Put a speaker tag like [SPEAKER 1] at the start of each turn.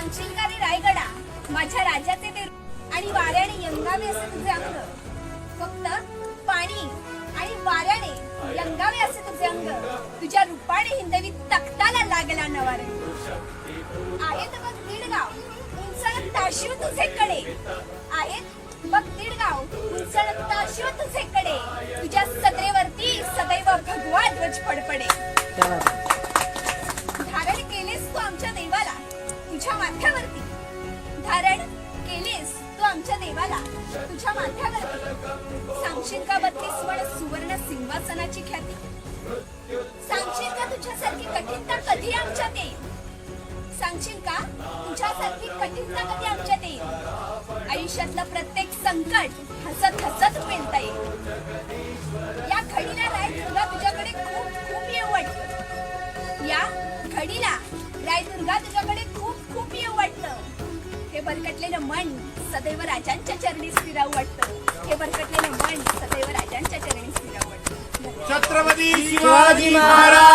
[SPEAKER 1] सांगशील का रे रायगडा माझ्या राजाचे ते आणि वाऱ्याने यंगावे असे तुझे अंग. फक्त पाणी आणि वाऱ्याने यंगावे असे तुझे अंग. तुझ्या रूपाने हिंदवी तख्ताला लागला नवारे. आहेत बघ दीड गाव उंचळत ताशिव तुझे कडे. आहेत बघ दीड गाव उंचळत ताशिव तुझे कडे. तुझ्या सत्रेवरती सदैव भगवा ध्वज फडफडे. माथ्यावरती धारण केलेस तू आमच्या देवाला. तुझ्या माथ्यावरती सांगशील का बत्तीस वड सुवर्ण सिंहासनाची ख्याती. सांगशील का तुझ्यासारखी कठीणता कधी आमच्यात येईल सांगशील का तुझ्यासारखी कठीणता कधी आमच्यात येईल आयुष्यातलं प्रत्येक संकट हसत हसत पेलता येईल. या घडीला राय दुर्गा तुझ्याकडे खूप खूप येऊ वाटते या घडीला राय दुर्गा तुझ्याकडे बरकटलेलं मन सदैव राजांच्या चरणी स्थिरावं वाटतं. हे बरकटलेलं मन सदैव राजांच्या चरणी स्थिरावं वाटतं.
[SPEAKER 2] छत्रपती
[SPEAKER 3] शिवाजी महाराज!